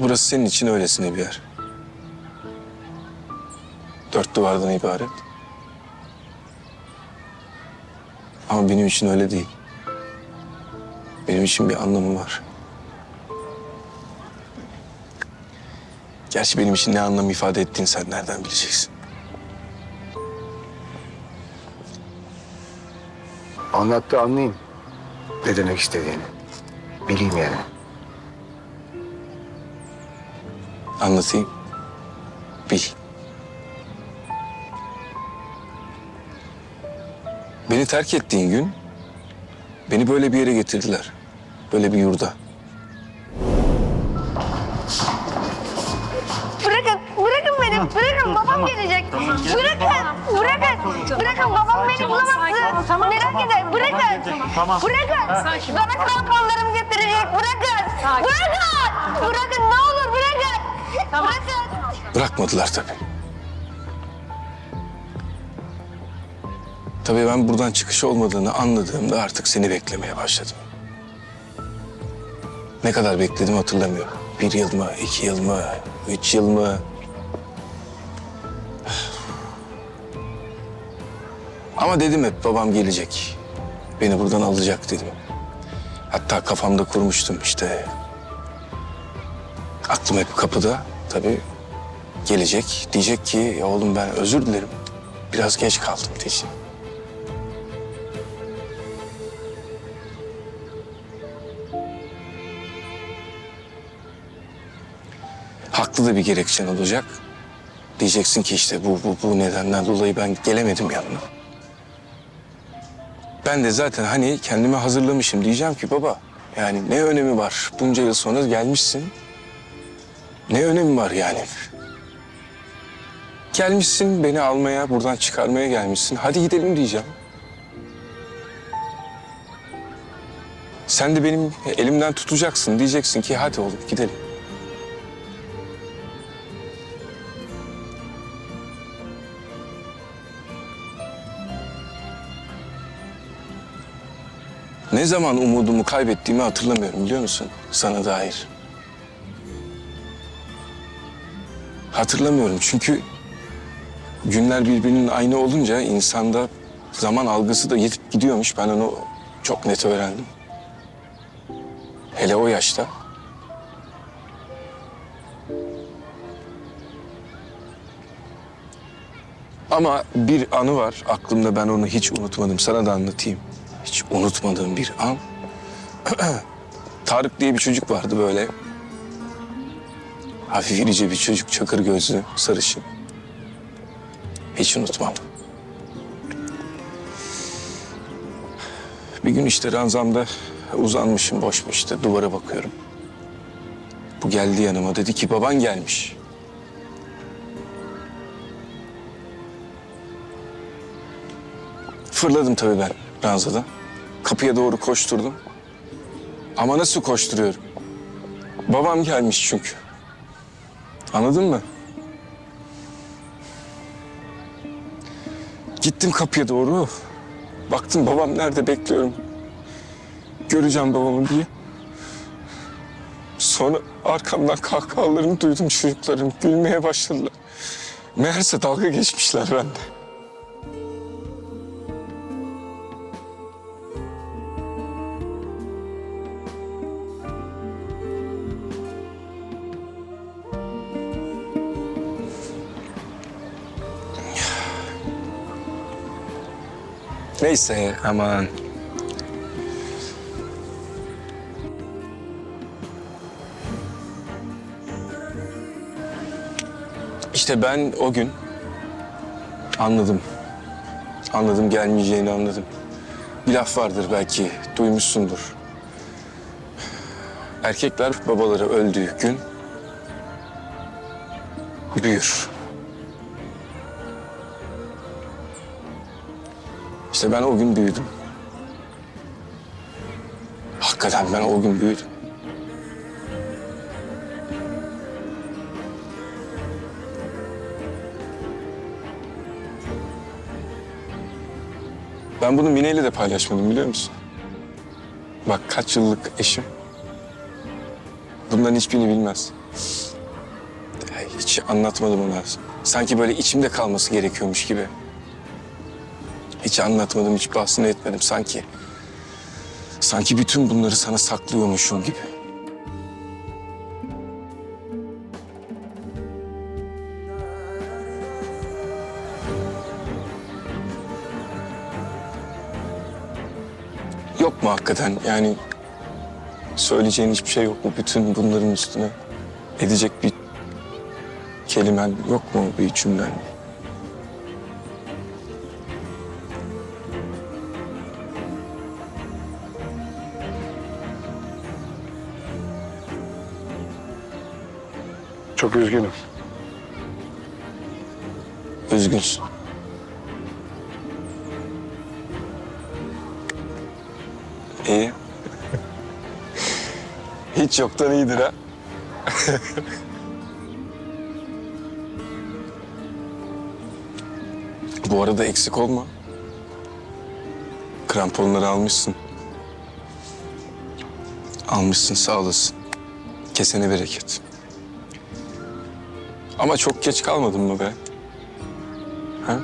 Burası senin için öylesine bir yer. Dört duvardan ibaret. Ama benim için öyle değil. Benim için bir anlamı var. Gerçi benim için ne anlam ifade ettiğini sen nereden bileceksin? Anlattı anlayayım. Ne demek istediğini. Bileyim yani. Anlatayım. Bil. Beni terk ettiğin gün beni böyle bir yere getirdiler. Böyle bir yurda. Bırakın, bırakın beni, bırakın babam gelecek. Bırakın, bırakın, bırakın babam beni bulamazsın. Merak eder, bırakın. Bırakın, bana kalkanlarımı getirecek, bırakın. Bırakın, bırakın ne olur bırakın. Bırakın. Bırakmadılar tabii. Tabii ben buradan çıkış olmadığını anladığımda artık seni beklemeye başladım. Ne kadar bekledim hatırlamıyorum. Bir yıl mı, iki yıl mı, üç yıl mı? Ama dedim hep babam gelecek. Beni buradan alacak dedim. Hatta kafamda kurmuştum işte. Aklım hep kapıda tabii gelecek. Diyecek ki oğlum ben özür dilerim. Biraz geç kaldım diyecek. Haklı da bir gerekçen olacak. Diyeceksin ki işte bu, bu, bu nedenden dolayı ben gelemedim yanına. Ben de zaten hani kendimi hazırlamışım. Diyeceğim ki baba yani ne önemi var? Bunca yıl sonra gelmişsin. Ne önemi var yani? Gelmişsin beni almaya, buradan çıkarmaya gelmişsin. Hadi gidelim diyeceğim. Sen de benim elimden tutacaksın. Diyeceksin ki hadi oğlum gidelim. Ne zaman umudumu kaybettiğimi hatırlamıyorum biliyor musun? Sana dair. Hatırlamıyorum çünkü günler birbirinin aynı olunca insanda zaman algısı da yetip gidiyormuş. Ben onu çok net öğrendim. Hele o yaşta. Ama bir anı var aklımda ben onu hiç unutmadım. Sana da anlatayım. Hiç unutmadığım bir an. Tarık diye bir çocuk vardı böyle. Hafif irice bir çocuk, çakır gözlü, sarışın. Hiç unutmam. Bir gün işte ranzamda uzanmışım, boş işte, duvara bakıyorum. Bu geldi yanıma, dedi ki baban gelmiş. Fırladım tabii ben ranzadan. Kapıya doğru koşturdum. Ama nasıl koşturuyorum? Babam gelmiş çünkü. Anladın mı? Gittim kapıya doğru. Baktım babam nerede bekliyorum. Göreceğim babamı diye. Sonra arkamdan kahkahalarını duydum çocukların. Gülmeye başladılar. Meğerse dalga geçmişler bende. Neyse aman. İşte ben o gün anladım. Anladım gelmeyeceğini anladım. Bir laf vardır belki duymuşsundur. Erkekler babaları öldüğü gün büyür. İşte ben o gün büyüdüm. Hakikaten ben o gün büyüdüm. Ben bunu Mine ile de paylaşmadım biliyor musun? Bak kaç yıllık eşim. Bunların hiçbirini bilmez. Hiç anlatmadım ona. Sanki böyle içimde kalması gerekiyormuş gibi. Hiç anlatmadım, hiç bahsini etmedim sanki. Sanki bütün bunları sana saklıyormuşum gibi. Yok mu hakikaten yani söyleyeceğin hiçbir şey yok mu bütün bunların üstüne edecek bir kelimen yok mu bir cümlen? Çok üzgünüm. Üzgünsün. İyi. Hiç yoktan iyidir ha. Bu arada eksik olma. Kramponları almışsın. Almışsın sağ olasın. Kesene bereket. Ama çok geç kalmadın mı be? Ha?